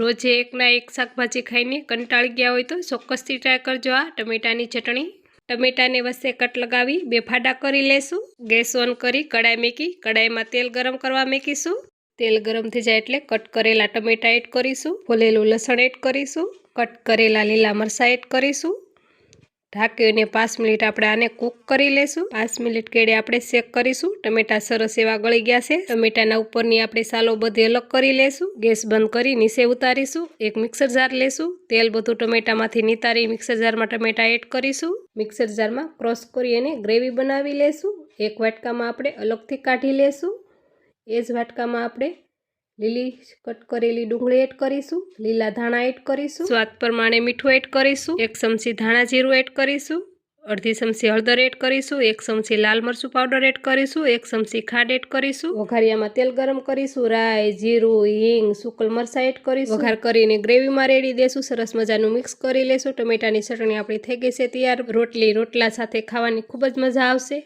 રોજે એકના એક શાકભાજી ખાઈને કંટાળી ગયા હોય તો ચોક્કસથી ટ્રાય કરજો આ ટમેટાની ચટણી. ટમેટાને વચ્ચે કટ લગાવી બે ફાડા કરી લેશું. ગેસ ઓન કરી કડાઈ મેકી, કડાઈમાં તેલ ગરમ કરવા મેકીશું. તેલ ગરમ થઈ જાય એટલે કટ કરેલા ટમેટા એડ કરીશું. ફોલેલું લસણ એડ કરીશું. કટ કરેલા લીલા મરચાં એડ કરીશું. ઢાંકીને પાંચ મિનિટ આપણે આને કૂક કરી લેશું. પાંચ મિનિટ કેડે આપણે શેક કરીશું. ટમેટા સરસ એવા ગળી ગયા છે. ટમેટાના ઉપરની આપણે સાલો બધી અલગ કરી લેશું. ગેસ બંધ કરી નીચે ઉતારીશું. એક મિક્સર જાર લેશું. તેલ બધું ટમેટામાંથી નિતારી મિક્સર જારમાં ટમેટા એડ કરીશું. મિક્સર જારમાં ક્રોસ કરી અને ગ્રેવી બનાવી લેશું. એક વાટકામાં આપણે અલગથી કાઢી લેશું. એ જ વાટકામાં આપણે લીલી કટ કરેલી ડુંગળી એડ કરીશું લીલા ધાણા એડ કરીશું સ્વાદ પ્રમાણે મીઠું એડ કરીશું એક ચમચી ધાણા જીરું એડ કરીશું અડધી ચમચી હળદર એડ કરીશું એક ચમચી લાલ મરચું પાવડર એડ કરીશું એક ચમચી ખાંડ એડ કરીશું. વઘારિયામાં તેલ ગરમ કરીશું રાઈ જીરું હિંગ સુકલ મરચાં એડ કરીશું. વઘાર કરીને ગ્રેવીમાં રેડી દેશું સરસ મજાનું મિક્સ કરી લેશું. ટમેટાની ચટણી આપણી થઈ ગઈ છે તૈયાર. રોટલી રોટલા સાથે ખાવાની ખૂબ જ મજા આવશે.